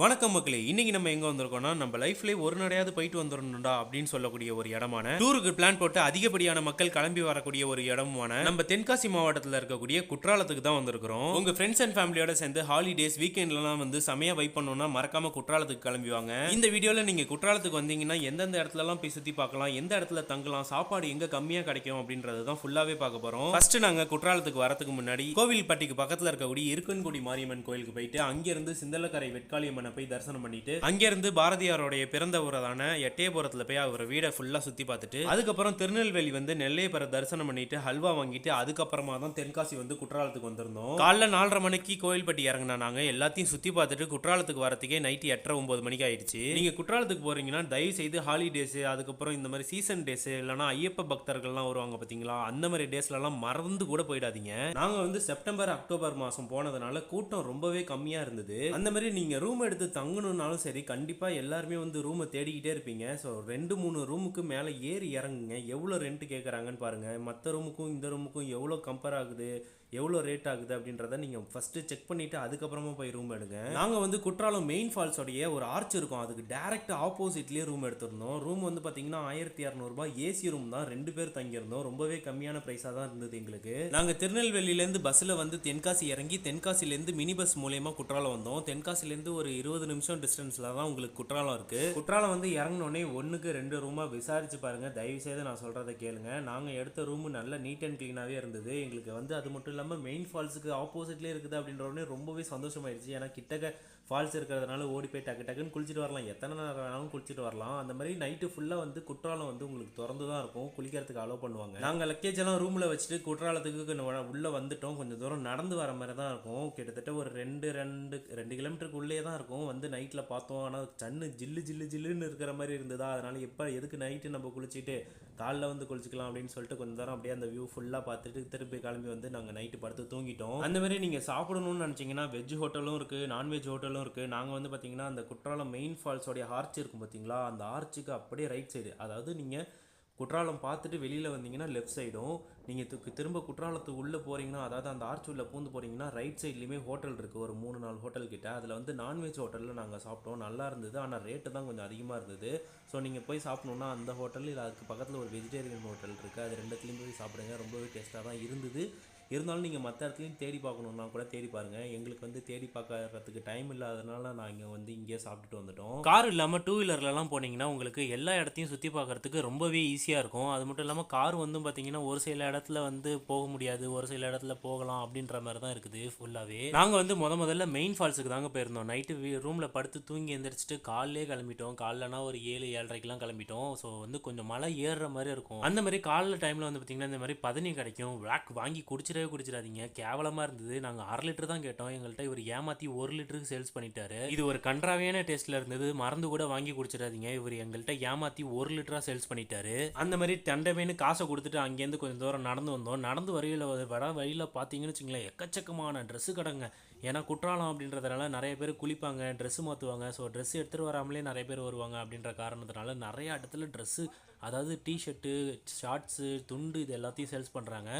வணக்கம் மக்களே இன்னைக்கு நம்ம எங்க வந்திருக்கோம்னா நம்ம லைஃப்ல ஒரு நடையாவது போயிட்டு வந்துடணும்டா அப்படின்னு சொல்லக்கூடிய ஒரு இடமான டூருக்கு பிளான் போட்டு அதிகப்படியான மக்கள் கிளம்பி வரக்கூடிய ஒரு இடமான நம்ம தென்காசி மாவட்டத்தில் இருக்கக்கூடிய குற்றாலத்துக்கு தான் வந்திருக்கிறோம். உங்க ஃப்ரெண்ட்ஸ் அண்ட் ஃபேமிலியோட சேர்ந்து ஹாலிடேஸ் வீக்கெண்ட்லாம் வந்து செமையா வைப் பண்ணணும்னா மறக்காம குற்றாலத்துக்கு கிளம்பி வாங்க. இந்த வீடியோல நீங்க குற்றாலத்துக்கு வந்தீங்கன்னா எந்தெந்த இடத்துலலாம் போய் சுத்தி பார்க்கலாம் எந்த இடத்துல தங்கலாம் சாப்பாடு எங்க கம்மியா கிடைக்கும் அப்படின்றது தான் ஃபுல்லாவே பார்க்க போறோம். ஃபர்ஸ்ட் நாங்க குற்றாலத்துக்கு வரதுக்கு முன்னாடி கோவில்பட்டிக்கு பக்கத்துல இருக்கக்கூடிய இருக்கன்குடி மாரியம்மன் கோயிலுக்கு போயிட்டு அங்கிருந்து சிந்தலக்கரை வெட்காளியம்மனை போய் தரிசனம் பண்ணிட்டு அங்கிருந்து பாரதியாருடைய பிறந்த ஊரதான எட்டயபுரத்துல போய் அவர் வீடை ஃபுல்லா சுத்தி பார்த்துட்டு அதுக்கப்புறம் திருநெல்வேலி வந்து நெல்லையப்பரை தரிசனம் பண்ணிட்டு ஹல்வா வாங்கிட்டு அதுக்கப்புறமா தான் தென்காசி வந்து குற்றாலத்துக்கு வந்திருந்தோம். காலைல நாலரை மணிக்கு கோயில்பட்டி இறங்கினா நாங்க எல்லாத்தையும் சுத்தி பார்த்துட்டு குற்றாலத்துக்கு வரத்துக்கே நைட்டு எட்டரை ஒன்பது மணிக்கு ஆயிடுச்சு. நீங்க குற்றாலத்துக்கு போறீங்கன்னா தயவு செய்து ஹாலிடேஸ் அதுக்கப்புறம் இந்த மாதிரி சீசன் டேஸ் இல்லைன்னா ஐயப்ப பக்தர்கள்லாம் வருவாங்க பாத்தீங்களா அந்த மாதிரி டேஸ்ல எல்லாம் மறந்து கூட போயிடாதீங்க. நாங்க வந்து செப்டம்பர் அக்டோபர் மாசம் போனதுனால கூட்டம் ரொம்பவே கம்மியா இருந்தது. அந்த மாதிரி நீங்க ரூம் எடுத்து தங்கணுன்னாலும் சரி கண்டிப்பாக எல்லாருமே வந்து ரூமை தேடிக்கிட்டே இருப்பீங்க. ஸோ ரெண்டு மூணு ரூமுக்கு மேலே ஏறி இறங்குங்க. எவ்வளோ ரெண்ட் கேட்குறாங்கன்னு பாருங்கள் மற்ற ரூமுக்கும் இந்த ரூமுக்கும் எவ்வளோ கம்பேர் ஆகுது? எவ்வளோ ரேட் ஆகுது அப்படின்றத நீங்கள் ஃபஸ்ட்டு செக் பண்ணிவிட்டு அதுக்கப்புறமா போய் ரூம் எடுங்க. நாங்கள் வந்து குற்றாலம் மெயின் ஃபால்ஸோடைய ஒரு ஆர்ச் இருக்கும். அதுக்கு டேரக்ட் ஆப்போசிட்லேயே ரூம் எடுத்திருந்தோம். ரூம் வந்து பார்த்தீங்கன்னா ஆயிரத்தி இரநூறுபா ஏசி ரூம் தான். ரெண்டு பேர் தங்கியிருந்தோம். ரொம்பவே கம்மியான ப்ரைஸாக தான் இருந்தது எங்களுக்கு. நாங்கள் திருநெல்வேலியிலேருந்து பஸ்ஸில் வந்து தென்காசி இறங்கி தென்காசிலேருந்து மினி பஸ் மூலயமா குற்றாலம் வந்தோம். தென்காசிலேருந்து ஒரு இருபது நிமிஷம் டிஸ்டன்ஸில் தான் உங்களுக்கு குற்றாலம் இருக்குது குற்றாலம் வந்து இறங்கினோடனே ஒன்றுக்கு ரெண்டு ரூமாக விசாரிச்சு பாருங்கள் தயவு செய்து நான் சொல்கிறத கேளுங்க. நாங்கள் எடுத்த ரூம் நல்ல நீட் அண்ட் க்ளீனாகவே இருந்தது. எங்களுக்கு வந்து அது மட்டும் இல்லாமல் மெயின் ஃபால்ஸுக்கு ஆப்போசிட்லேயே இருக்குது அப்படின்ற உடனே ரொம்பவே சந்தோஷமாயிருச்சு. ஏன்னா கிட்டக்க ஃபால்ஸ் இருக்கிறதுனால ஓடி போய் டக்கு டக்குன்னு குளிச்சுட்டு வரலாம். எத்தனை நேரம் வேணாலும் குளிச்சுட்டு வரலாம். அந்த மாதிரி நைட்டு ஃபுல்லாக வந்து குற்றாலம் வந்து உங்களுக்கு திறந்து தான் இருக்கும். குளிக்கிறதுக்கு அலோவ் பண்ணுவாங்க. நாங்கள் லக்கேஜ் எல்லாம் ரூமில் வச்சுட்டு குற்றாலத்துக்கு உள்ளே வந்துட்டோம். கொஞ்சம் தூரம் நடந்து வர மாதிரி தான் இருக்கும். கிட்டத்தட்ட ஒரு ரெண்டு ரெண்டு ரெண்டு கிலோமீட்டருக்குள்ளே தான் இருக்கும். வந்து நைட்டில் பார்த்தோம். ஆனால் சன்னு ஜில்லு ஜில்லு ஜில்லுன்னு இருக்கிற மாதிரி இருந்ததா? அதனால் எப்போ எதுக்கு நைட்டு நம்ம குளிச்சுட்டு காலில் வந்து குளிச்சுக்கலாம் அப்படின்னு சொல்லிட்டு கொஞ்ச நேரம் அப்படியே அந்த வியூ ஃபுல்லாக பார்த்துட்டு திருப்பி கிளம்பி வந்து நாங்கள் நைட்டு படுத்து தூங்கிட்டோம். அந்த மாதிரி நீங்கள் சாப்பிடணும்னு நினச்சிங்கன்னா வெஜ் ஹோட்டலும் இருக்குது நான்வெஜ் ஹோட்டலும் இருக்குது நாங்கள் வந்து பார்த்தீங்கன்னா அந்த குற்றாலம் மெயின் ஃபால்ஸோடைய ஆர்ச் இருக்கும் பார்த்தீங்களா அந்த ஆர்ச்சுக்கு அப்படியே ரைட் சைடு அதாவது நீங்கள் குற்றாலம் பார்த்துட்டு வெளியில் வந்தீங்கன்னா லெஃப்ட் சைடும் நீங்கள் திரும்ப குற்றாலத்துக்கு உள்ளே போகிறீங்கன்னா அதாவது அந்த ஆர்ச் உள்ளே பூந்து போகிறீங்கன்னா ரைட் சைட்லேயுமே ஹோட்டல் இருக்குது ஒரு மூணு நாலு ஹோட்டல் கிட்ட. அதில் வந்து நான்வெஜ் ஹோட்டலில் நாங்கள் சாப்பிட்டோம். நல்லா இருந்தது. ஆனால் ரேட்டு தான் கொஞ்சம் அதிகமாக இருந்தது. ஸோ நீங்கள் போய் சாப்பிட்ணுன்னா அந்த ஹோட்டல் இல்லை அதுக்கு பக்கத்தில் ஒரு வெஜிடேரியன் ஹோட்டல் இருக்குது அது ரெண்டுத்துலேயும் போய் சாப்பிடுங்க. ரொம்பவே டேஸ்ட்டாக தான் இருந்தது. இருந்தாலும் நீங்கள் மற்ற இடத்துலையும் தேடி பார்க்கணுன்னா கூட தேடி பாருங்கள் எங்களுக்கு வந்து தேடி பார்க்கறதுக்கு டைம் இல்லாதனால நாங்கள் வந்து இங்கேயே சாப்பிட்டுட்டு வந்துட்டோம். கார் இல்லாமல் டூ வீலர்லலாம் போனீங்கன்னா உங்களுக்கு எல்லா இடத்தையும் சுற்றி பார்க்கறதுக்கு ரொம்பவே ஈஸியாக இருக்கும். அது மட்டும் இல்லாமல் கார் வந்து பார்த்தீங்கன்னா ஒரு சில இடத்துல வந்து போக முடியாது. ஒரு சில இடத்துல போகலாம் அப்படின்ற மாதிரி தான் இருக்குது ஃபுல்லாகவே நாங்கள் வந்து முத முதல்ல மெயின் ஃபால்ஸுக்கு தாங்க போயிருந்தோம். நைட்டு ரூமில் படுத்து தூங்கி எந்திரிச்சிட்டு காலையிலே கிளம்பிட்டோம். காலைலனா ஒரு ஏழு ஏழரைக்கெலாம் கிளம்பிட்டோம். ஸோ வந்து கொஞ்சம் மழை ஏறுற மாதிரி இருக்கும். அந்த மாதிரி காலைல டைமில் வந்து பார்த்தீங்கன்னா இந்த மாதிரி பதனி கிடைக்கும். பிளாக் வாங்கி குடிச்சிடவே குடிச்சிடாதீங்க. கேவலமாக இருந்தது. நாங்கள் அரை லிட்டர் தான் கேட்டோம். எங்கள்கிட்ட இவர் ஏமாற்றி ஒரு லிட்டருக்கு சேல்ஸ் பண்ணிட்டாரு. இது ஒரு கன்றாவியான டேஸ்ட்டில் இருந்தது. மறந்து கூட வாங்கி குடிச்சிடாதீங்க. இவர் எங்கள்கிட்ட ஏமாற்றி ஒரு லிட்டராக சேல்ஸ் பண்ணிட்டாரு. அந்த மாதிரி தண்டமேனு காசை கொடுத்துட்டு அங்கேருந்து கொஞ்சம் தூரம் நடந்து வந்தோம். நடந்து வரையில் வர வழியில் பார்த்தீங்கன்னு வச்சுங்களேன் எக்கச்சக்கமான ட்ரெஸ்ஸு கடைங்க. ஏன்னா குற்றாலம் அப்படின்றதுனால நிறைய பேர் குளிப்பாங்க ட்ரெஸ்ஸு மாற்றுவாங்க ஸோ ட்ரெஸ் எடுத்துகிட்டு வராமலே நிறைய பேர் வருவாங்க அப்படின்ற காரணத்தினால நிறைய இடத்துல ட்ரெஸ்ஸு அதாவது டிஷர்ட்டு ஷார்ட்ஸு துண்டு இது எல்லாத்தையும் சேல்ஸ் பண்ணுறாங்க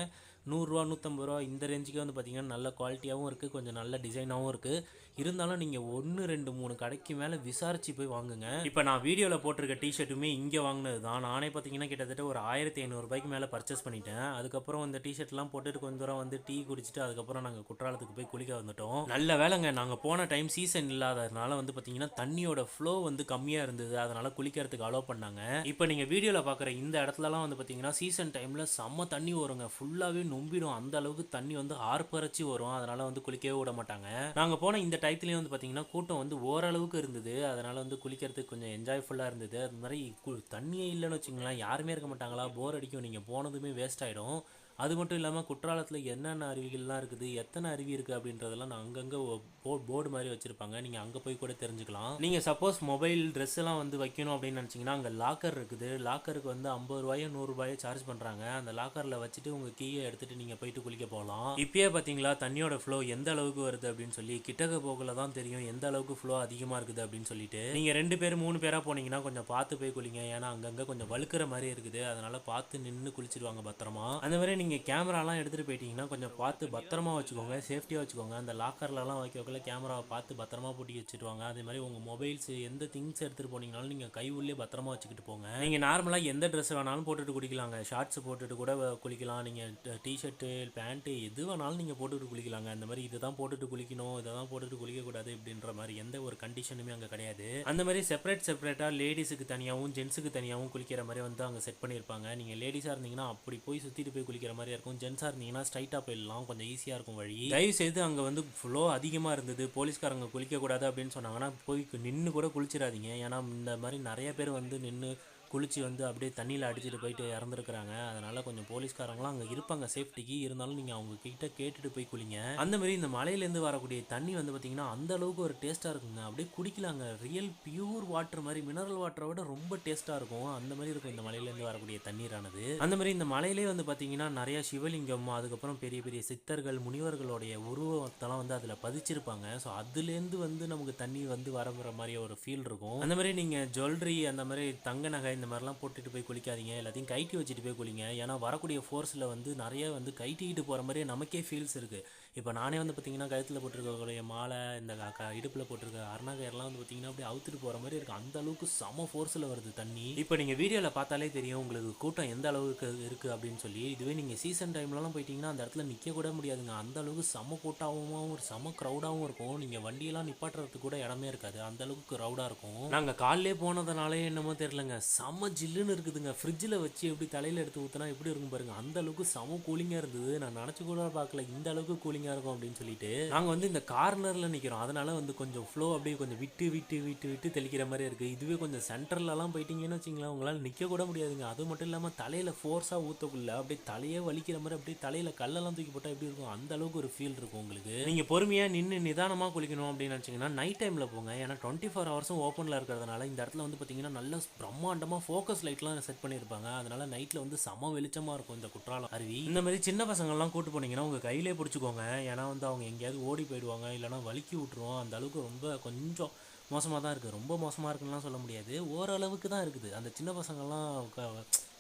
நூறுரூவா நூற்றம்பது ரூபா இந்த ரேஞ்சுக்கு வந்து பார்த்திங்கன்னா நல்ல குவாலிட்டியாகவும் இருக்குது கொஞ்சம் நல்ல டிசைனாகவும் இருக்குது இருந்தாலும் நீங்கள் ஒன்று ரெண்டு மூணு கடைக்கு மேலே விசாரிச்சு போய் வாங்குங்க. இப்போ நான் வீடியோவில் போட்டிருக்க டிஷர்ட்டுமே இங்கே வாங்கினது தான் நானே பார்த்தீங்கன்னா கிட்டத்தட்ட ஒரு ஆயிரத்தி ஐநூறுரூபாய்க்கு மேலே பர்ச்சேஸ் பண்ணிட்டேன். அதுக்கப்புறம் இந்த டிஷர்ட்லாம் போட்டுட்டு கொஞ்சம் தூரம் வந்து டீ குடிச்சிட்டு அதுக்கப்புறம் நாங்கள் குற்றாலத்துக்கு போய் குளிக்க வந்துட்டோம். நல்ல வேலைங்க. நாங்கள் போன டைம் சீசன் இல்லாததுனால வந்து பார்த்தீங்கன்னா தண்ணியோட ஃப்ளோ வந்து கம்மியாக இருந்தது. அதனால் குளிக்கிறதுக்கு அலோவ் பண்ணாங்க. இப்போ நீங்கள் வீடியோவில் பார்க்குற இந்த இடத்துலலாம் வந்து பார்த்தீங்கன்னா சீசன் டைமில் செம்ம தண்ணி வருங்க. ஃபுல்லாகவே நொம்பிடும். அந்த அளவுக்கு தண்ணி வந்து ஆர்ப்பரைச்சி வரும். அதனால் வந்து குளிக்கவே விட மாட்டாங்க. நாங்கள் போன இந்த டைம் டயத்துலேயும் வந்து பார்த்தீங்கன்னா கூட்டம் வந்து ஓரளவுக்கு இருந்தது. அதனால் வந்து குளிக்கிறதுக்கு கொஞ்சம் என்ஜாய்ஃபுல்லாக இருந்தது. அது மாதிரி கு- தண்ணியே இல்லைன்னு வச்சுங்களேன் யாருமே இருக்க மாட்டாங்களா? போர் அடிக்கும். நீங்கள் போனதுமே வேஸ்ட் ஆகிடும் அது மட்டும் இல்லாமல் குற்றாலத்தில் என்னென்ன அருவிகள்லாம் இருக்குது எத்தனை அருவி இருக்குது அப்படின்றதெல்லாம் நான் அங்கங்கே போ போர்டு மாதிரி வச்சுருப்பாங்க. நீங்கள் அங்கே போய் கூட தெரிஞ்சுக்கலாம். நீங்கள் சப்போஸ் மொபைல் ட்ரெஸ் எல்லாம் வந்து வைக்கணும் அப்படின்னு நினச்சிங்கன்னா அங்கே லாக்கர் இருக்குது. லாக்கருக்கு வந்து ஐம்பது ரூபாயோ நூறுரூபாயோ சார்ஜ் பண்ணுறாங்க அந்த லாக்கரில் வச்சுட்டு உங்கள் கீயை எடுத்துகிட்டு நீங்கள் போயிட்டு குளிக்க போகலாம். இப்பயே பார்த்தீங்களா தண்ணியோட ஃப்ளோ எந்த அளவுக்கு வருது அப்படின்னு சொல்லி கிட்டக்க போகல தான் தெரியும் எந்த அளவுக்கு ஃப்ளோ அதிகமாக இருக்குது அப்படின்னு சொல்லிட்டு. நீங்கள் ரெண்டு பேர் மூணு பேராக போனீங்கன்னா கொஞ்சம் பார்த்து போய் குளிங்க. ஏன்னா அங்கங்கே கொஞ்சம் வழுக்கிற மாதிரி இருக்குது. அதனால் பார்த்து நின்று குளிச்சிடுவாங்க பத்திரமா. அந்த மாதிரி நீங்கள் நீங்கள் கேமராலாம் எடுத்துகிட்டு போயிட்டீங்கன்னா கொஞ்சம் பார்த்து பத்திரமா வச்சுக்கோங்க சேஃப்டியாக வச்சுக்கோங்க. அந்த லாக்கர்லலாம் வைக்கக்குள்ள கேமராவை பார்த்து பத்திரமா பூட்டி வச்சுருவாங்க அதே மாதிரி உங்கள் மொபைல்ஸ் எந்த திங்ஸ் எடுத்துகிட்டு போனீங்கனாலும் நீங்கள் கை உள்ளே பத்திரமா வச்சுக்கிட்டு போங்க. நீங்கள் நார்மலாக எந்த ட்ரெஸ் வேணாலும் போட்டுட்டு குளிக்கலாங்க. ஷார்ட்ஸ் போட்டுட்டு கூட குளிக்கலாம். நீங்கள் டிஷர்ட்டு பேண்ட்டு எது வேணாலும் நீங்கள் போட்டுட்டு குளிக்கலாங்க. அந்த மாதிரி இதுதான் போட்டுட்டு குளிக்கணும் இதை தான் போட்டுட்டு குளிக்கக்கூடாது அப்படின்ற மாதிரி எந்த ஒரு கண்டிஷனுமே அங்கே கிடையாது. அந்த மாதிரி செப்பரேட் செப்பரேட்டாக லேடிஸுக்கு தனியாகவும் ஜென்ஸுக்கு தனியாகவும் குளிக்கிற மாதிரி வந்து அங்கே செட் பண்ணியிருப்பாங்க. நீங்கள் லேடிஸாக இருந்தீங்கன்னா அப்படி போய் சுற்றிட்டு போய் குளிக்கிற மாதிரி இருக்கும். ஜென்ஸாக இருந்தீங்கன்னா ஸ்ட்ரைட்டாக போயிடலாம் கொஞ்சம் ஈஸியாக இருக்கும் வழி. தயவு செய்து அங்கே வந்து ஃப்ளோ அதிகமாக இருந்தது. போலீஸ்காரங்க குளிக்கக்கூடாது அப்படின்னு சொன்னாங்கன்னா போய் நின்று கூட குளிச்சிடாதீங்க. ஏன்னா இந்த மாதிரி நிறைய பேர் வந்து நின்று குளிச்சு வந்து அப்படியே தண்ணியில் அடிச்சுட்டு போயிட்டு இறந்துருக்குறாங்க. அதனால கொஞ்சம் போலீஸ்காரங்களாம் அங்கே இருப்பாங்க. சேஃப்டிக்கு இருந்தாலும் நீங்கள் அவங்க கிட்ட கேட்டுட்டு போய் குளிங்க. அந்த மாதிரி இந்த மலையிலேருந்து வரக்கூடிய தண்ணி வந்து பார்த்தீங்கன்னா அந்த அளவுக்கு ஒரு டேஸ்ட்டாக இருக்குங்க. அப்படியே குடிக்கலாங்க. ரியல் பியூர் வாட்டர் மாதிரி மினரல் வாட்டரை விட ரொம்ப டேஸ்ட்டாக இருக்கும். அந்த மாதிரி இருக்கும் இந்த மலையிலேருந்து வரக்கூடிய தண்ணீரானது. அந்த மாதிரி இந்த மலையிலே வந்து பார்த்தீங்கன்னா நிறைய சிவலிங்கம் அதுக்கப்புறம் பெரிய பெரிய சித்தர்கள் முனிவர்களுடைய உருவத்தெல்லாம் வந்து அதில் பதிச்சிருப்பாங்க. ஸோ அதுலேருந்து வந்து நமக்கு தண்ணி வந்து வரங்கிற மாதிரி ஒரு ஃபீல் இருக்கும். அந்த மாதிரி நீங்கள் ஜுவல்லரி அந்த மாதிரி தங்க நகை இந்த மாதிரிலாம் போட்டுட்டு போய் குளிக்காதீங்க. எல்லாத்தையும் கைட்டி வச்சுட்டு போய் குளிங்க. ஏன்னா வரக்கூடிய ஃபோர்ஸில் வந்து நிறைய வந்து கைட்டிக்கிட்டு போகிற மாதிரியே நமக்கே ஃபீல்ஸ் இருக்குது இப்போ நானே வந்து பார்த்தீங்கன்னா கழுத்தில் போட்டிருக்கக்கூடிய மாலை இந்த க- இடுப்பில் போட்டிருக்க அருணாகயர்லாம் வந்து பார்த்தீங்கன்னா அப்படியே அவுத்துட்டு போகிற மாதிரி இருக்குது அந்த அளவுக்கு செம ஃபோர்ஸில் வருது தண்ணி. இப்போ நீங்கள் வீடியோவில் பார்த்தாலே தெரியும் உங்களுக்கு கூட்டம் எந்த அளவுக்கு இருக்குது அப்படின்னு சொல்லி. இதுவே நீங்கள் சீசன் டைம்லலாம் போயிட்டீங்கன்னா அந்த இடத்துல நிற்க கூட முடியாதுங்க. அந்த அளவுக்கு செம கூட்டாகவும் ஒரு செம க்ரௌடாகவும் இருக்கும். நீங்கள் வண்டியெல்லாம் நிப்பாட்டுறதுக்கு கூட இடமே இருக்காது. அந்த அளவுக்கு க்ரௌடாக இருக்கும். நாங்கள் காலையிலே போனதுனாலே என்னமோ தெரிலங்க செம ஜில்லுன்னு இருக்குதுங்க. ஃப்ரிட்ஜில் வச்சு எப்படி தலையில் எடுத்து ஊற்றினா எப்படி இருக்கும் பாருங்க. அந்த அளவுக்கு செம கூலிங்காக இருந்தது. நான் நினச்சி கூட பார்க்கல. இந்த அளவுக்கு கூலிங் கூலிங்காக இருக்கும் அப்படின்னு சொல்லிட்டு நாங்கள் வந்து இந்த கார்னரில் நிற்கிறோம் அதனால வந்து கொஞ்சம் ஃப்ளோ அப்படியே கொஞ்சம் விட்டு விட்டு விட்டு விட்டு தெளிக்கிற மாதிரி இருக்குது இதுவே கொஞ்சம் சென்டர்லலாம் போயிட்டீங்கன்னு வச்சிங்களேன் உங்களால் நிற்க கூட முடியாதுங்க. அது மட்டும் இல்லாமல் தலையில் ஃபோர்ஸாக ஊற்றக்குள்ள அப்படியே தலையே வலிக்கிற மாதிரி அப்படியே தலையில் கல்லெல்லாம் தூக்கி போட்டால் எப்படி இருக்கும்? அந்த அளவுக்கு ஒரு ஃபீல் இருக்கும் உங்களுக்கு. நீங்கள் பொறுமையாக நின்று நிதானமாக குளிக்கணும் அப்படின்னு நினச்சிங்கன்னா நைட் டைமில் போங்க. ஏன்னா டுவெண்ட்டி ஃபோர் ஹவர்ஸும் ஓப்பனில் இருக்கிறதுனால இந்த இடத்துல வந்து பார்த்தீங்கன்னா நல்ல பிரம்மாண்டமாக ஃபோக்கஸ் லைட்லாம் செட் பண்ணியிருப்பாங்க. அதனால நைட்டில் வந்து செம வெளிச்சமாக இருக்கும் இந்த குற்றாலம். அருவி. இந்த மாதிரி சின்ன பசங்கள்லாம் கூட்டு போனீங்கன்னா உங்கள் கையிலே பிடிச்சிக்கோங்க. ஏன்னா வந்து அவங்க எங்கேயாவது ஓடி போயிடுவாங்க இல்லைனா வலுக்கி விட்ருவோம் அந்த அளவுக்கு ரொம்ப கொஞ்சம் மோசமாக தான் இருக்குது ரொம்ப மோசமாக இருக்குன்னுலாம் சொல்ல முடியாது. ஓரளவுக்கு தான் இருக்குது. அந்த சின்ன பசங்கள்லாம்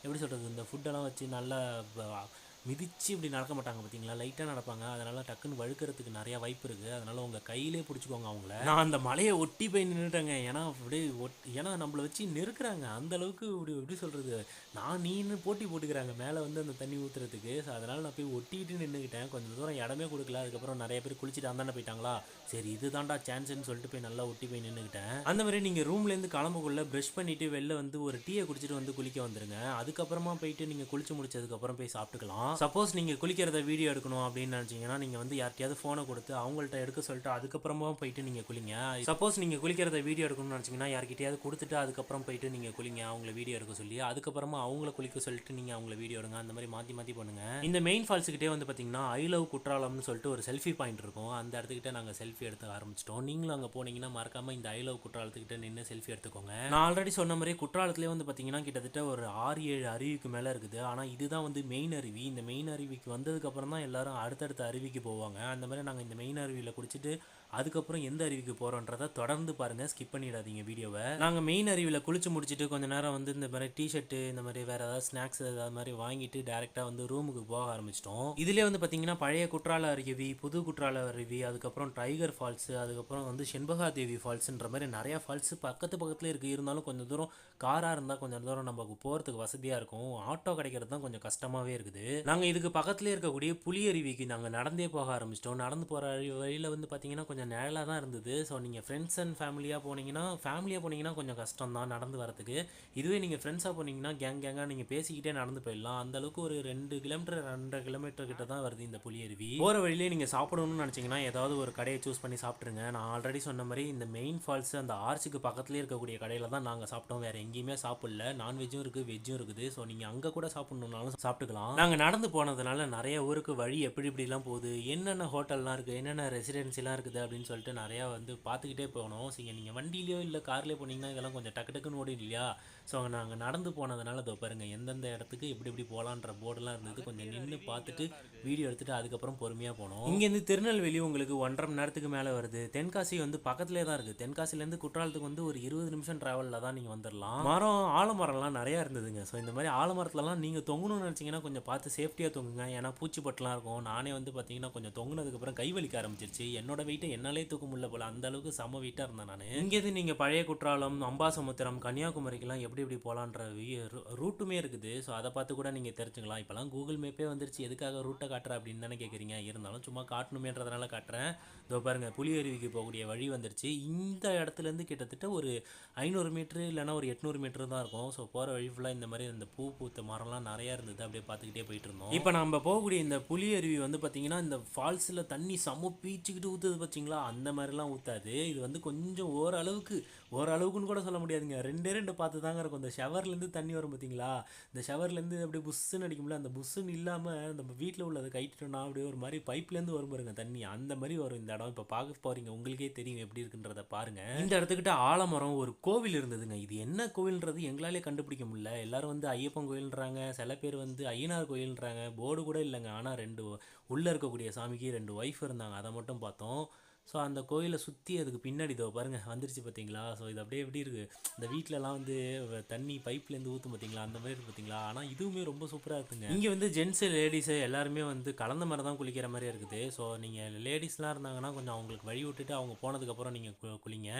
எப்படி சொல்கிறது இந்த ஃபுட்டெல்லாம் வச்சு நல்லா மிதித்து இப்படி நடக்க மாட்டாங்க பார்த்தீங்களா லைட்டாக நடப்பாங்க. அதனால் டக்குன்னு வழுக்கிறதுக்கு நிறையா வாய்ப்பு இருக்குது அதனால் உங்கள் கையிலே பிடிச்சிக்கோங்க அவங்கள. நான் அந்த மலையை ஒட்டி போய் நின்றுட்டேங்க ஏன்னா அப்படியே ஒட் ஏன்னா நம்மளை வச்சு நெருக்கிறாங்க. அந்த அளவுக்கு இப்படி எப்படி சொல்கிறது நான் நீன்னு போட்டி போட்டுக்கிறாங்க. மேலே வந்து அந்த தண்ணி ஊற்றுறதுக்கு ஸோ அதனால் நான் போய் ஒட்டிட்டு நின்றுக்கிட்டேன் கொஞ்சம் தூரம் இடமே கொடுக்கல. அதுக்கப்புறம் நிறைய பேர் குளிச்சுட்டு அந்தாண்ட போயிட்டாங்களா? சரி இதுதான்டா சான்ஸ்னு சொல்லிட்டு போய் நல்லா ஒட்டி போய் நின்றுக்கிட்டேன் அந்த மாதிரி நீங்கள் ரூம்லேருந்து கிளம்புக்குள்ளே ப்ரஷ் பண்ணிவிட்டு வெளில வந்து ஒரு டீயை குடிச்சிட்டு வந்து குளிக்க வந்துடுங்க அதுக்கப்புறமா போயிட்டு நீங்கள் குளிச்சு முடிச்சதுக்கப்புறம் போய் சாப்பிட்டுக்கலாம். சப்போஸ் நீங்கள் குளிக்கிறத வீடியோ எடுக்கணும் அப்படின்னு நினச்சிங்கன்னா நீங்கள் வந்து யார்ட்டையாவது ஃபோனை கொடுத்து அவங்கள்ட்ட எடுக்க சொல்லிட்டு அதுக்கப்புறமா போயிட்டு நீங்கள் குளிங்க. சப்போஸ் நீங்கள் குளிக்கிறத வீடியோ எடுக்கணும்னு நினச்சிங்கன்னா யார்கிட்டயாவது கொடுத்துட்டு அதுக்கப்புறம் போயிட்டு நீங்கள் குளிங்க அவங்கள வீடியோ எடுக்க சொல்லி அதுக்கப்புறமா அவங்கள குளிக்க சொல்லிட்டு நீங்கள் அவங்கள வீடியோ எடுங்க. அந்த மாதிரி மாற்றி மாற்றி பண்ணுங்க. இந்த மெயின் ஃபால்ஸுக்கிட்டே வந்து பார்த்தீங்கன்னா ஐ லவ் குற்றாலம்னு சொல்லிட்டு ஒரு செல்ஃபி பாயிண்ட் இருக்கும். அந்த இடத்துக்கிட்ட நாங்கள் செல்ஃபி எடுத்து ஆரம்பிச்சிட்டோம். நீங்களும் அங்கே போனீங்கன்னா மறக்காம இந்த ஐ லவ் குற்றாலத்துக்கிட்ட நின்று செல்ஃபி எடுத்துக்கோங்க. நான் ஆல்ரெடி சொன்ன மாதிரி குற்றாலத்திலே வந்து பார்த்தீங்கன்னா கிட்டத்தட்ட ஒரு ஆறு ஏழு அருவிக்கு மேலே இருக்குது. ஆனால் இதுதான் வந்து மெயின் அருவி. இந்த மெயின் அருவிக்கு வந்ததுக்கப்புறம் தான் எல்லாரும் அடுத்தடுத்த அருவிக்கு போவாங்க. அந்த மாதிரி நாங்கள் இந்த மெயின் அருவியில் குடிச்சிட்டு அதுக்கப்புறம் எந்த அருவிக்கு போகிறோன்றதை தொடர்ந்து பாருங்கள் ஸ்கிப் பண்ணிடாதீங்க வீடியோவை நாங்கள் மெயின் அருவியில் குளிச்சு முடிச்சுட்டு கொஞ்ச நேரம் வந்து இந்த மாதிரி டிஷர்ட்டு இந்த மாதிரி வேறு ஏதாவது ஸ்நாக்ஸ் ஏதாவது மாதிரி வாங்கிட்டு டேரெக்டாக வந்து ரூமுக்கு போக ஆரம்பிச்சிட்டோம். இதுலேயே வந்து பார்த்தீங்கன்னா பழைய குற்றால அருவி புது குற்றால அருவி அதுக்கப்புறம் டைகர் ஃபால்ஸு அதுக்கப்புறம் வந்து செண்பகா தேவி ஃபால்ஸுன்ற மாதிரி நிறையா ஃபால்ஸு பக்கத்து பக்கத்தில் இருக்குது இருந்தாலும் கொஞ்சம் தூரம் காராக இருந்தால் கொஞ்சம் தூரம் நமக்கு போகிறதுக்கு வசதியாக இருக்கும். ஆட்டோ கிடைக்கிறது தான் கொஞ்சம் கஷ்டமாகவே இருக்குது. நாங்கள் இதுக்கு பக்கத்துலேயே இருக்கக்கூடிய புலி அருவிக்கு நாங்கள் நடந்தே போக ஆரம்பிச்சிட்டோம். நடந்து போகிற வழியில் வந்து பார்த்தீங்கன்னா கொஞ்சம் நிழலாக தான் இருந்தது. ஸோ நீங்கள் ஃப்ரெண்ட்ஸ் அண்ட் ஃபேமிலியாக போனீங்கன்னா ஃபேமிலியாக போனீங்கன்னா கொஞ்சம் கஷ்டம் தான் நடந்து வரதுக்கு. இதுவே நீங்கள் ஃப்ரெண்ட்ஸாக போனீங்கன்னா கேங் கேங்காக நீங்கள் பேசிக்கிட்டே நடந்து போயிடலாம். அந்தளவுக்கு ஒரு ரெண்டு கிலோமீட்டர் ரெண்டரை கிலோமீட்டர் கிட்ட தான் வருது இந்த புளியருவி போகிற வழியிலே நீங்கள் சாப்பிடணும்னு நினச்சிங்கன்னா ஏதாவது ஒரு கடையை சூஸ் பண்ணி சாப்பிட்ருங்க நான் ஆல்ரெடி சொன்ன மாதிரி இந்த மெயின் ஃபால்ஸ் அந்த ஆர்ச்சுக்கு பக்கத்துலேயே இருக்கக்கூடிய கடையில் தான் நாங்கள் சாப்பிட்டோம். வேறு எங்கேயுமே சாப்பிடல. நான்வெஜ்ஜும் இருக்குது வெஜ்ஜும் இருக்குது. ஸோ நீங்கள் அங்கே கூட சாப்பிட்ணுன்னாலும் சாப்பிட்டுக்கலாம். நாங்கள் நடந்து போனதுனால நிறைய ஊருக்கு வழி எப்படி இப்படிலாம் போகுது? என்னென்ன ஹோட்டல்லாம் இருக்குது என்னென்ன ரெசிடென்சிலாம் இருக்குது? அப்படின்னு சொல்லிட்டு நிறையா வந்து பார்த்துக்கிட்டே போகணும். சரி நீங்கள் வண்டியிலையோ இல்லை கார்லேயோ போனீங்கன்னா இதெல்லாம் கொஞ்சம் டக்கு டக்குன்னு ஓடி இல்லையா? ஸோ நாங்கள் நடந்து போனதுனால இதோ பாருங்கள் எந்தெந்த இடத்துக்கு எப்படி எப்படி போகலான்ற போர்டெலாம் இருந்தது. கொஞ்சம் நின்று பார்த்துட்டு வீடியோ எடுத்துகிட்டு அதுக்கப்புறம் பொறுமையாக போனோம். இங்கேருந்து திருநெல்வேலி உங்களுக்கு ஒன்றரை மணி நேரத்துக்கு மேலே வருது. தென்காசி வந்து பக்கத்துலேயே தான் இருக்குது தென்காசிலேருந்து குற்றாலத்துக்கு வந்து ஒரு இருபது நிமிஷம் ட்ராவலில் தான் நீங்கள் வந்துடலாம் மரம் ஆலமரம்லாம் நிறையா இருந்ததுங்க. ஸோ இந்த மாதிரி ஆலமரத்துலலாம் நீங்கள் தொங்கணும்னு நினச்சிங்கன்னா கொஞ்சம் பார்த்து சேஃப்டியாக தொங்குங்க. ஏன்னா பூச்சிப்பட்டுலாம் இருக்கும். நானே வந்து பார்த்தீங்கன்னா கொஞ்சம் தொங்குனதுக்கப்புறம் கை வலிக்க ஆரம்பிச்சிருச்சு. என்னோட வெயிட்டை என்னாலே தூக்க முடியல போல. அந்த அளவுக்கு செம வெயிட்டாக இருந்தேன் நான். இங்கேருந்து நீங்கள் பழைய குற்றாலம் அம்பாசமுத்திரம் கன்னியாகுமரிக்கெல்லாம் எப்படி இப்படி போகலான்ற ரூட்டுமே இருக்குது. ஸோ அதை பார்த்து கூட நீங்கள் தெரிஞ்சுக்கலாம். இப்போலாம் கூகுள் மேப்பே வந்துருச்சு. எதுக்காக ரூட்டை காட்டுற அப்படின்னு தானே கேட்குறீங்க இருந்தாலும் சும்மா காட்டணுமேன்றதுனால காட்டுறேன். இதோ பாருங்க புலியருவிக்கு போகக்கூடிய வழி வந்துருச்சு. இந்த இடத்துலேருந்து கிட்டத்தட்ட ஒரு ஐநூறு மீட்ரு இல்லைன்னா ஒரு எட்நூறு மீட்ரு தான் இருக்கும். ஸோ போகிற வழி ஃபுல்லாக இந்த மாதிரி இந்த பூ பூத்த மரம்லாம் நிறையா இருந்தது. அப்படியே பார்த்துக்கிட்டே போயிட்டு இருந்தோம் இப்போ நம்ம போகக்கூடிய இந்த புலி அருவி வந்து பார்த்தீங்கன்னா இந்த ஃபால்ஸில் தண்ணி செம்ம பீச்சுக்கிட்டு ஊற்றுது பார்த்தீங்களா அந்த மாதிரிலாம் ஊற்றாது இது வந்து கொஞ்சம் ஓரளவுக்கு ஓரளவுக்குன்னு கூட சொல்ல முடியாதுங்க. ரெண்டே ரெண்டு பார்த்து தாங்க இருக்கும். இந்த ஷவர்லேருந்து தண்ணி வரும் பார்த்தீங்களா? இந்த ஷவர்லேருந்து அப்படியே புஷ்ஷுன்னு அடிக்கும்ல அந்த புஷ்ஷுன்னு இல்லாமல் நம்ம வீட்டில் உள்ளதை கைட்டுட்டோம்னா அப்படியே ஒரு மாதிரி பைப்லேருந்து வரும் பாருங்க தண்ணி. அந்த மாதிரி வரும் இந்த இடம் இப்போ பார்க்க போகிறீங்க உங்களுக்கே தெரியும் எப்படி இருக்குன்றத பாருங்க. இந்த இடத்துக்கிட்ட ஆலமரம் ஒரு கோவில் இருந்ததுங்க. இது என்ன கோவில்ன்றது எங்களாலே கண்டுபிடிக்க முடியல. எல்லாரும் வந்து ஐயப்பன் கோயில்ன்றாங்க. சில பேர் வந்து ஐயனார் கோயில்ன்றாங்க. போர்டு கூட இல்லைங்க. ஆனால் ரெண்டு உள்ளே இருக்கக்கூடிய சாமிக்கு ரெண்டு ஒய்ஃப் இருந்தாங்க. அதை மட்டும் பார்த்தோம். ஸோ அந்த கோயிலை சுற்றி அதுக்கு பின்னாடி இதோ பாருங்கள் வந்துருச்சு பார்த்தீங்களா ஸோ இது அப்படியே எப்படி இருக்குது இந்த வீட்டிலலாம் வந்து தண்ணி பைப்லேருந்து ஊற்றும் பார்த்தீங்களா அந்த மாதிரி இருக்குது பார்த்தீங்களா ஆனால் இதுவுமே ரொம்ப சூப்பராக இருக்குங்க. இங்கே வந்து ஜென்ஸு லேடிஸு எல்லாருமே வந்து கலந்த மாதிரி தான் குளிக்கிற மாதிரி இருக்குது. ஸோ நீங்கள் லேடிஸ்லாம் இருந்தாங்கன்னா கொஞ்சம் அவங்களுக்கு வழி விட்டுட்டு அவங்க போனதுக்கப்புறம் நீங்கள் குளிங்க.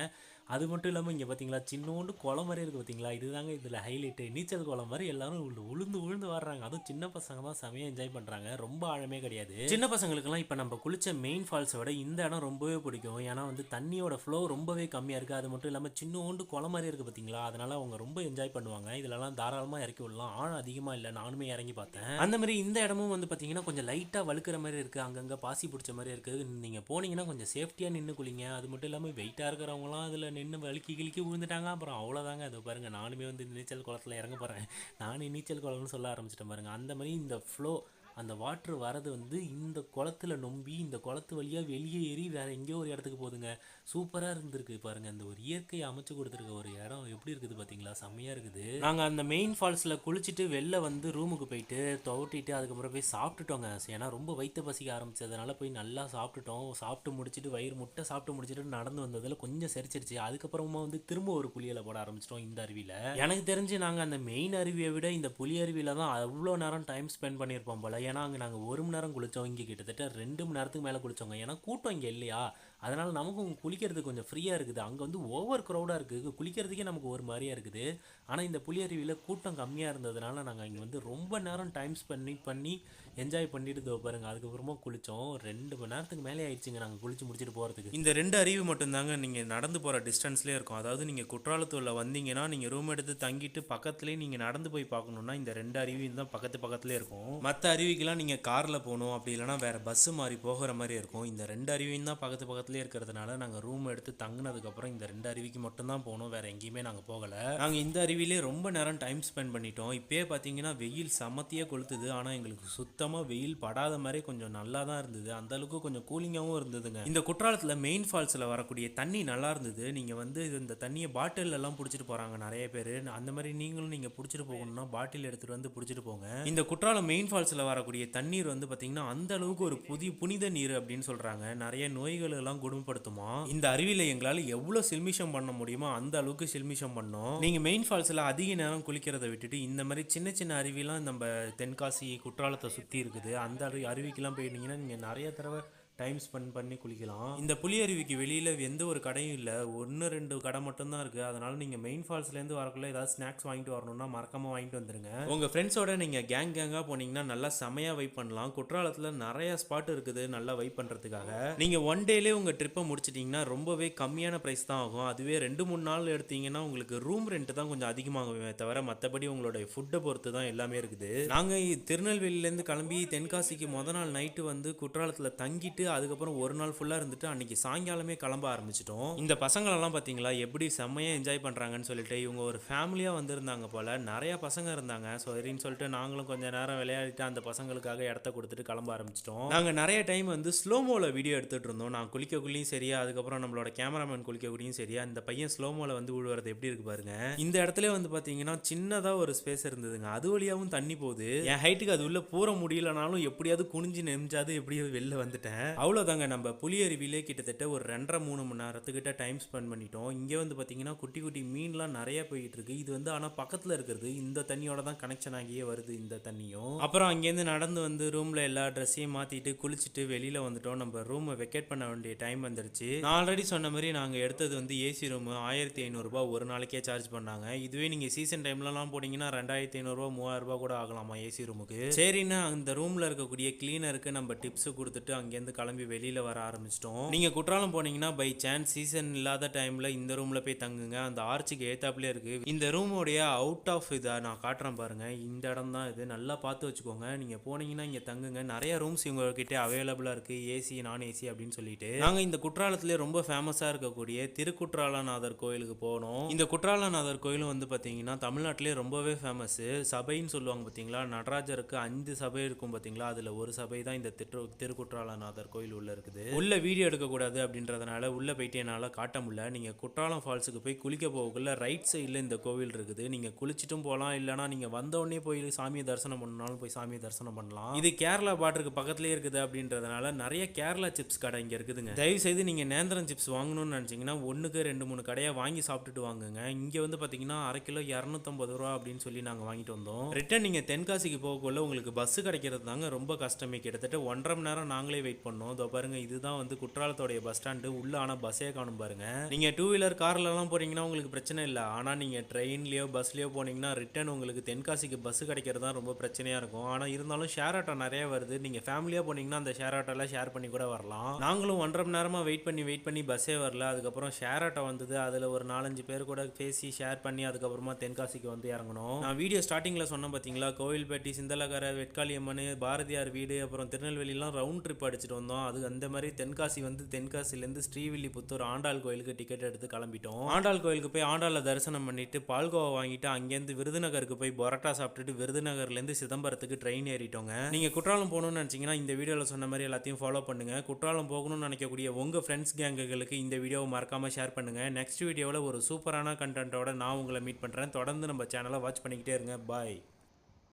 அது மட்டும் இல்லாமல் இங்கே பார்த்தீங்களா சின்னோண்டு குளம் மாதிரி இருக்குது பார்த்தீங்களா இதுதாங்க இதில் ஹைலைட்டு நீச்சல் குளம் மாதிரி எல்லாரும் உளுந்து உளுந்து வர்றாங்க. அதுவும் சின்ன பசங்க தான் செமையாக என்ஜாய் பண்ணுறாங்க ரொம்ப ஆழமே கிடையாது. சின்ன பசங்களுக்குலாம் இப்போ நம்ம குளிச்ச மெயின் ஃபால்ஸை விட இந்த இடம் ரொம்பவே பிடிக்கும். ஏன்னா வந்து தண்ணியோட ஃப்ளோ ரொம்பவே கம்மியாக இருக்குது அது மட்டும் இல்லாமல் சின்னோண்டு குளம் மாதிரி இருக்குது பார்த்தீங்களா அதனால் அவங்க ரொம்ப என்ஜாய் பண்ணுவாங்க. இதெல்லாம் தாராளமாக இறக்கி விடலாம். ஆழம் அதிகமாக இல்லை. நானுமே இறங்கி பார்த்தேன். அந்த மாதிரி இந்த இடமும் வந்து பார்த்தீங்கன்னா கொஞ்சம் லைட்டாக வழுக்கிற மாதிரி இருக்குது அங்கங்கே பாசி பிடிச்ச மாதிரி இருக்குது நீங்கள் போனீங்கன்னா கொஞ்சம் சேஃப்டியாக நின்று குளிங்க. அது மட்டும் இல்லாமல் வெயிட்டாக இருக்கிறவங்களாம் அதில் நின்று வழுக்கி கிழிக்கி விழுந்துட்டாங்க. அப்புறம் அவ்வளோதாங்க அதை பாருங்க. நானுமே வந்து நீச்சல் குளத்தில் இறங்க போகிறேன் நானே நீச்சல் குளம்னு சொல்ல ஆரம்பிச்சிட்டேன் பாருங்கள் அந்த மாதிரி இந்த ஃப்ளோ அந்த வாட்ரு வரது வந்து இந்த குளத்துல நொம்பி இந்த குளத்து வழியாக வெளியே ஏறி வேறு எங்கேயோ ஒரு இடத்துக்கு போகுதுங்க. சூப்பராக இருந்திருக்கு. பாருங்கள் அந்த ஒரு இயற்கையை அமைச்சு கொடுத்துருக்க ஒரு இடம் எப்படி இருக்குது பார்த்தீங்களா செம்மையாக இருக்குது. நாங்கள் அந்த மெயின் ஃபால்ஸில் குளிச்சுட்டு வெளில வந்து ரூமுக்கு போயிட்டு துவட்டிட்டு அதுக்கப்புறம் போய் சாப்பிட்டுட்டோங்க. ஏன்னா ரொம்ப வயிற்று பசிக்க ஆரம்பிச்சதுனால போய் நல்லா சாப்பிட்டுட்டோம். சாப்பிட்டு முடிச்சிட்டு வயிறு முட்டை சாப்பிட்டு முடிச்சுட்டு நடந்து வந்ததில் கொஞ்சம் செரிச்சிருச்சு. அதுக்கப்புறமா வந்து திரும்ப ஒரு புளியலை போட ஆரம்பிச்சிட்டோம் இந்த அருவியில். எனக்கு தெரிஞ்சு நாங்கள் அந்த மெயின் அருவியை விட இந்த புலி அருவியில் தான் அவ்வளோ நேரம் டைம் ஸ்பெண்ட் பண்ணியிருப்போம் போல. ஏன்னா அங்கே நாங்கள் ஒரு மணி நேரம் குளித்தோம் இங்கே கிட்டத்தட்ட ரெண்டு மணி நேரத்துக்கு மேலே குளித்தோங்க ஏன்னா கூட்டம் இங்கே இல்லையா? அதனால் நமக்கும் குளிக்கிறதுக்கு கொஞ்சம் ஃப்ரீயாக இருக்குது. அங்கே வந்து ஓவர் க்ரௌடாக இருக்குது. குளிக்கிறதுக்கே நமக்கு ஒரு மாதிரியாக இருக்குது. ஆனால் இந்த புளியருவியில் கூட்டம் கம்மியாக இருந்ததுனால நாங்கள் இங்கே வந்து ரொம்ப நேரம் டைம் ஸ்பெண்ட் பண்ணி என்ஜாய் பண்ணிட்டு பாருங்கள் அதுக்கப்புறமா குளித்தோம் ரெண்டு மணி நேரத்துக்கு மேலே ஆயிடுச்சுங்க நாங்கள் குளிச்சு முடிச்சுட்டு போகிறதுக்கு இந்த ரெண்டு அருவி மட்டும்தாங்க நீங்கள் நடந்து போகிற டிஸ்டன்ஸ்லேயே இருக்கும். அதாவது நீங்கள் குற்றாலத்தூரில் வந்தீங்கன்னா நீங்கள் ரூம் எடுத்து தங்கிட்டு பக்கத்துலேயே நீங்கள் நடந்து போய் பார்க்கணுன்னா இந்த ரெண்டு அருவியும் தான் பக்கத்து பக்கத்துலேயே இருக்கும். மற்ற அருவிக்கெலாம் நீங்கள் காரில் போகணும். அப்படி இல்லைன்னா வேறு பஸ்ஸு மாதிரி போகிற மாதிரி இருக்கும். இந்த ரெண்டு அருவியும் தான் பக்கத்து பக்கத்துலேயே இருக்கிறதுனால நாங்கள் ரூம் எடுத்து தங்கினதுக்கப்புறம் இந்த ரெண்டு அருவிக்கு மட்டும்தான் போனோம். வேறு எங்கேயுமே நாங்கள் போகலை. நாங்கள் இந்த அருவிலே ரொம்ப நேரம் டைம் ஸ்பெண்ட் பண்ணிட்டோம். இப்போயே பார்த்தீங்கன்னா வெயில் சமத்தியே கொளுத்துது. ஆனால் எங்களுக்கு சுத்தமாக வெயில் படாத மாதிரி கொஞ்சம் நல்லா தான் இருந்தது அந்தளவுக்கு கொஞ்சம் கூலிங்காகவும் இருந்ததுங்க. இந்த குற்றாலத்தில் மெயின் ஃபால்ஸில் வரக்கூடிய தண்ணி நல்லா இருந்தது. நீங்கள் வந்து இது இந்த தண்ணியை பாட்டிலெல்லாம் பிடிச்சிட்டு போகிறாங்க நிறைய பேர். அந்த மாதிரி நீங்களும் நீங்கள் பிடிச்சிட்டு போகணும்னா பாட்டில் எடுத்துகிட்டு வந்து பிடிச்சிட்டு போங்க. இந்த குற்றாலம் மெயின் ஃபால்ஸில் வரக்கூடிய தண்ணீர் வந்து பார்த்தீங்கன்னா அந்த அளவுக்கு ஒரு புதிய புனித நீர் அப்படின்னு சொல்கிறாங்க நிறைய நோய்கள் எல்லாம் குணப்படுத்துமா இந்த அருவியில் எங்களால் எவ்வளோ சில்மிஷம் பண்ண முடியுமோ அந்த அளவுக்கு சில்மிஷம் பண்ணோம். நீங்கள் மெயின் ஃபால்ஸில் அதிக நேரம் குளிக்கிறத விட்டுட்டு இந்த மாதிரி சின்ன சின்ன அருவிலாம் நம்ம தென்காசி குற்றாலத்தை சுற்றி இருக்குது. அந்த அருவி அருவிக்கெல்லாம் போயிருந்தீங்கன்னா நீங்கள் நிறைய தடவை டைம் ஸ்பெண்ட் பண்ணி குளிக்கலாம். இந்த புலி அருவிக்கு வெளியில் எந்த ஒரு கடையும் இல்லை. ஒன்று ரெண்டு கடை மட்டும்தான் இருக்குது அதனால நீங்கள் மெயின் ஃபால்ஸ்லேருந்து வரக்குள்ள ஏதாவது ஸ்நாக்ஸ் வாங்கிட்டு வரணும்னா மறக்காமல் வாங்கிட்டு வந்துருங்க. உங்கள் ஃப்ரெண்ட்ஸோட நீங்கள் கேங் கேங்காக போனீங்கன்னா நல்லா செமையாக வைப் பண்ணலாம். குற்றாலத்தில் நிறைய ஸ்பாட் இருக்குது நல்லா வைப் பண்ணுறதுக்காக நீங்கள் ஒன் டேலே உங்கள் ட்ரிப்பை முடிச்சிட்டிங்கன்னா ரொம்பவே கம்மியான ப்ரைஸ் தான் ஆகும். அதுவே ரெண்டு மூணு நாள் எடுத்தீங்கன்னா உங்களுக்கு ரூம் ரெண்ட் தான் கொஞ்சம் அதிகமாகுமே தவிர மற்றபடி உங்களுடைய ஃபுட்டை பொறுத்து தான் எல்லாமே இருக்குது. நாங்கள் திருநெல்வேலியிலேருந்து கிளம்பி தென்காசிக்கு முத நாள் நைட்டு வந்து குற்றாலத்தில் தங்கிட்டு அதுக்கப்புறம் ஒரு நாள் ஃபுல்லாக இருந்துட்டு அன்றைக்கி சாயங்காலமே கிளம்ப ஆரம்பிச்சிட்டோம். இந்த பசங்களெல்லாம் பார்த்தீங்களா எப்படி செம்மையாக என்ஜாய் பண்ணுறாங்கன்னு சொல்லிட்டு இவங்க ஒரு ஃபேமிலியாக வந்திருந்தாங்க போல். நிறையா பசங்க இருந்தாங்க. ஸோ சரின்னு சொல்லிட்டு நாங்களும் கொஞ்ச நேரம் விளையாடிட்டு அந்த பசங்களுக்காக இடத்த கொடுத்துட்டு கிளம்ப ஆரம்பிச்சிட்டோம். நாங்கள் நிறைய டைம் வந்து ஸ்லோமோவில் வீடியோ எடுத்துகிட்டு இருந்தோம். நான் குளிக்கக்குள்ளேயும் சரியா அதுக்கப்புறம் நம்மளோட கேமராமேன் குளிக்கக்குள்ளேயும் சரியா இந்த பையன் ஸ்லோமோவில் வந்து விழுவுறது எப்படி இருக்கு பாருங்க. இந்த இடத்துல வந்து பார்த்தீங்கன்னா சின்னதாக ஒரு ஸ்பேஸ் இருந்ததுங்க. அது வழியாகவும் தண்ணி போகுது. என் ஹைட்டுக்கு அது உள்ள பூர முடியலனாலும் எப்படியாவது குனிஞ்சு நெஞ்சாது எப்படியாவது வெளில வந்துட்டேன். அவ்வளோதாங்க நம்ம புளியருவிலே கிட்டத்தட்ட ஒரு ரெண்டரை மூணு மணி நேரத்துக்கிட்ட டைம் ஸ்பெண்ட் பண்ணிட்டோம். இங்கே வந்து பார்த்தீங்கன்னா குட்டி குட்டி மீன்லாம் நிறைய போயிட்டுருக்கு. இது வந்து ஆனால் பக்கத்தில் இருக்கிறது. இந்த தண்ணியோட தான் கனெக்ஷன் ஆகியே வருது இந்த தண்ணியும். அப்புறம் அங்கேருந்து நடந்து வந்து ரூமில் எல்லா ட்ரெஸ்ஸையும் மாற்றிட்டு குளிச்சுட்டு வெளியில் வந்துட்டோம். நம்ம ரூமை வெக்கேட் பண்ண வேண்டிய டைம் வந்துருச்சு. நான் ஆல்ரெடி சொன்ன மாதிரி நாங்கள் எடுத்தது வந்து ஏசி ரூம் ஆயிரத்தி ஐநூறுரூபா ஒரு நாளைக்கே சார்ஜ் பண்ணாங்க. இதுவே நீங்கள் சீசன் டைம்லலாம் போனீங்கன்னா ரெண்டாயிரத்தி ஐநூறுரூவா மூவாயிரரூபா கூட ஆகலாமா ஏசி ரூமுக்கு சரின்னு அந்த ரூமில் இருக்கக்கூடிய கிளீனருக்கு நம்ம டிப்ஸ் கொடுத்துட்டு அங்கேருந்து கிளம்பி வெளியில் வர ஆரம்பிச்சிட்டோம். நீங்கள் குற்றாலம் போனீங்கன்னா பை சான்ஸ் சீசன் இல்லாத டைமில் இந்த ரூமில் போய் தங்குங்க. அந்த ஆர்ச்சுக்கு ஏத்தாப்லேயே இருக்குது இந்த ரூமோடைய அவுட் ஆஃப் இதை நான் காட்டுறேன் பாருங்கள் இந்த இடம் தான் இது. நல்லா பார்த்து வச்சுக்கோங்க. நீங்கள் போனீங்கன்னா இங்கே தங்குங்க. நிறைய ரூம்ஸ் இவங்ககிட்ட அவைலபிளாக இருக்குது ஏசி நான் ஏசி அப்படின்னு சொல்லிட்டு. நாங்கள் இந்த குற்றாலத்திலே ரொம்ப ஃபேமஸாக இருக்கக்கூடிய திருக்குற்றாலநாதர் கோயிலுக்கு போனோம். இந்த குற்றாலநாதர் கோயிலும் வந்து பார்த்தீங்கன்னா தமிழ்நாட்டிலே ரொம்பவே ஃபேமஸ் சபைன்னு சொல்லுவாங்க பார்த்தீங்களா நடராஜருக்கு அஞ்சு சபை இருக்கும் பார்த்தீங்களா அதில் ஒரு சபை தான் இந்த திரு திருக்குற்றாலநாதர் கோயில் உள்ளே இருக்குது. உள்ளே வீடியோ எடுக்கக்கூடாது அப்படின்றதுனால உள்ளே போயிட்டு என்னால் காட்ட முடியல. நீங்கள் குற்றாலம் ஃபால்ஸுக்கு போய் குளிக்க போகக்குள்ள ரைட் சைடில் இந்த கோவில் இருக்குது. நீங்கள் குளிச்சிட்டும் போகலாம் இல்லைனா நீங்கள் வந்தோடனே போய் சாமியை தரிசனம் பண்ணாலும் போய் சாமியை தரிசனம் பண்ணலாம். இது கேரளா பார்டருக்கு பக்கத்துலேயே இருக்குது அப்படின்றதுனால நிறைய கேரளா சிப்ஸ் கடை இங்கே இருக்குதுங்க. தயவு செய்து நீங்கள் நேந்திரம் சிப்ஸ் வாங்கணும்னு நினச்சிங்கன்னா ஒன்றுக்கு ரெண்டு மூணு கடையாக வாங்கி சாப்பிட்டுட்டு வாங்குங்க. இங்கே வந்து பார்த்தீங்கன்னா அரை கிலோ இரநூத்தம்பது ரூபா அப்படின்னு சொல்லி நாங்கள் வாங்கிட்டு வந்தோம். ரிட்டன் நீங்கள் தென்காசிக்கு போகக்குள்ள உங்களுக்கு பஸ் கிடைக்கிறது தாங்க ரொம்ப கஷ்டமே. கிட்டத்தட்ட ஒன்றரை மணி நேரம் நாங்களே வெயிட் பண்ணோம். இதோ பாருங்க இதுதான் வந்து குற்றாலத்தோடைய பஸ் ஸ்டாண்டு உள்ள ஆனால் பஸ்ஸே காணும் பாருங்க. நீங்கள் டூ வீலர் கார்லலாம் போறீங்கன்னா உங்களுக்கு பிரச்சனை இல்லை. ஆனால் நீங்கள் ட்ரெயின்லேயோ பஸ்லேயோ போனீங்கன்னா ரிட்டன் உங்களுக்கு தென்காசிக்கு பஸ் கிடைக்கிறது தான் ரொம்ப பிரச்சனையாக இருக்கும். ஆனால் இருந்தாலும் ஷேர் ஆட்டோ நிறைய வருது. நீங்கள் ஃபேமிலியாக போனீங்கன்னா அந்த ஷேர் ஆட்டோலாம் ஷேர் பண்ணி கூட வரலாம். நாங்களும் ஒன்றரை மணி நேரமாக வெயிட் பண்ணி வெயிட் பண்ணி பஸ்ஸே வரல. அதுக்கப்புறம் ஷேர் ஆட்டோ வந்தது. அதில் ஒரு நாலஞ்சு பேர் கூட பேசி ஷேர் பண்ணி அதுக்கப்புறமா தென்காசிக்கு வந்து இறங்கணும் நான் வீடியோ ஸ்டார்டிங்கில் சொன்னேன் பார்த்தீங்களா கோவில்பேட்டி சிந்தலகரை வெட்காளியம்மன் பாரதியார் வீடு அப்புறம் திருநெல்வேலிலாம் ரவுண்ட் ட்ரிப் அடிச்சுட்டு வந்தோம். அது அந்த மாதிரி தென்காசி வந்து தென்காசிலேருந்து ஸ்ரீவில்லிபுத்தூர் ஆண்டாள் கோயிலுக்கு டிக்கெட் எடுத்து கிளம்பிட்டோம். ஆண்டாள் கோயிலுக்கு போய் ஆண்டாளை தரிசனம் பண்ணிட்டு பால்கோவா வாங்கிட்டு அங்கேருந்து விருதுநகருக்கு போய் பரோட்டா சாப்பிட்டுட்டு விருதுநகர்லேருந்து சிதம்பரத்துக்கு ட்ரெயின் ஏறிட்டோங்க. நீங்கள் குற்றாலம் போகணும்னு நினச்சிங்கன்னா இந்த வீடியோவில் சொன்ன மாதிரி எல்லாத்தையும் ஃபாலோ பண்ணுங்க. குற்றாலம் போகணும்னு நினைக்கக்கூடிய உங்கள் ஃப்ரெண்ட்ஸ் கேங்குகளுக்கு இந்த வீடியோவை மறக்காமல் ஷேர் பண்ணுங்கள் நெக்ஸ்ட் வீடியோவில் ஒரு சூப்பரான கண்டென்ட்டோட நான் உங்களை மீட் பண்ணுறேன் தொடர்ந்து நம்ம சேனலை வாட்ச் பண்ணிக்கிட்டே இருங்க. பாய்